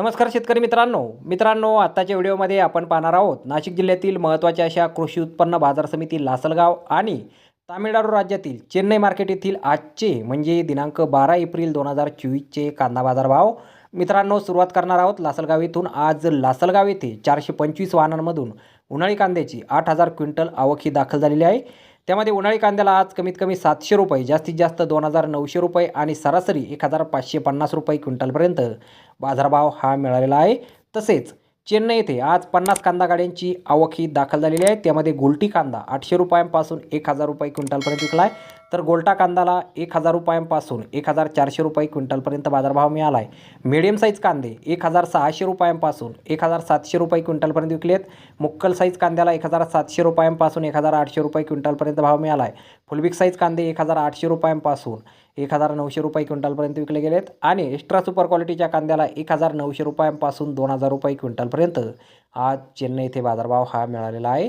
नमस्कार शेतकरी मित्रांनो. मित्रांनो आत्ताच्या व्हिडिओमध्ये आपण पाहणार आहोत नाशिक जिल्ह्यातील महत्त्वाच्या अशा कृषी उत्पन्न बाजार समिती लासलगाव आणि तामिळनाडू राज्यातील चेन्नई मार्केट येथील आजचे म्हणजे दिनांक बारा एप्रिल दोन हजार चोवीसचे कांदा बाजार भाव मित्रांनो सुरुवात करणार आहोत लासलगाव येथून. आज लासलगाव येथे चारशे पंचवीस वाहनांमधून उन्हाळी कांद्याची आठ हजार क्विंटल आवक ही दाखल झालेली आहे. त्यामध्ये उन्हाळी कांद्याला आज कमीत कमी सातशे रुपये जास्तीत जास्त दोन हजार नऊशे रुपये आणि सरासरी एक हजार पाचशे पन्नास रुपये क्विंटलपर्यंत बाजारभाव हा मिळालेला आहे. तसेच चेन्नई येथे आज पन्नास कांदा गाड्यांची आवक ही दाखल झालेली आहे. त्यामध्ये गोलटी कांदा आठशे रुपयांपासून एक हजार रुपये क्विंटलपर्यंत विकला आहे. तर गोलटा कांदाला एक हजार रुपयांपासून एक हजार चारशे रुपये क्विंटलपर्यंत बाजारभाव मिळाला आहे मिडियम साईज कांदे एक हजार सहाशे रुपयांपासून एक हजार सातशे रुपये क्विंटलपर्यंत विकले आहेत मुक्कल साईज कांद्याला एक हजार सातशे रुपयांपासून एक हजार आठशे रुपये क्विंटलपर्यंत भाव मिळाला आहे फुलबिक साईज कांदे एक हजार आठशे रुपयांपासून एक हजार नऊशे रुपये क्विंटलपर्यंत विकले गेलेत. आणि एक्स्ट्रा सुपर क्वालिटीच्या कांद्याला एक हजार नऊशे रुपयांपासून दोन हजार रुपये क्विंटलपर्यंत आज चेन्नई येथे बाजारभाव हा मिळालेला आहे.